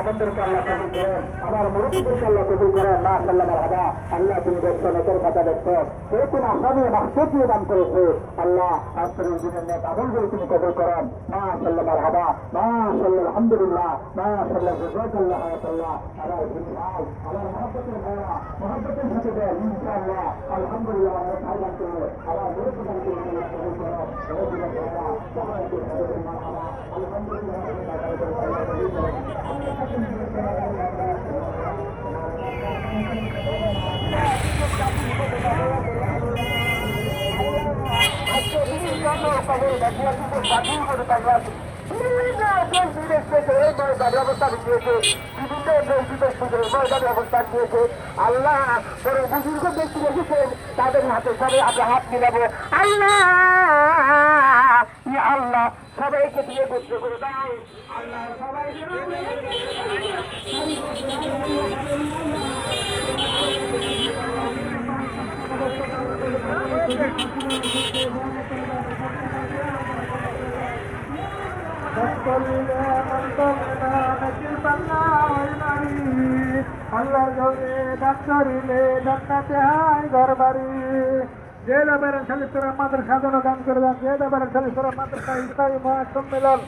அமர்ந்திருக்க அல்ல கொதிக்கிறோம் அவர் முழுக்கு சொல்ல கொதிக்கிறோம் நான் சொல்ல மரகா அல்ல சொல்ல பதவிட்டு பேசின அசமிய மகசூத்தியை நாம் குறித்து அல்ல அப்படின்னு தமிழ் குறித்து கொதிக்கிறோம் நான் சொல்ல மரகா நான் சொல்ல அஹமதுல்லா நான் சொல்ல விவேகல்லா சொல்லா அதாவது அவர் மகப்பத்தில் போனா மகப்பத்தில் சொல்லுங்க இன்ஷா அல்லா আল্লাহ বুজুর্গ ব্যক্তি রেখেছেন তাদের হাতে সবাই আমরা হাত মিলাবো। আল্লাহ! ইয়া আল্লাহ সবাইকে দিয়ে গোত্র করে দাও আল্লাহ সবাইকে আল্লাহ জমি ডাক্তারিলে জান্নাতে হাই ঘর বাড়ি। যে লাভের সালিসরা মাদ্রাসা যেন গান করে যান যে লাভের সালিসরা মাদ্রাসা ইসলামী মহাসম্মেলন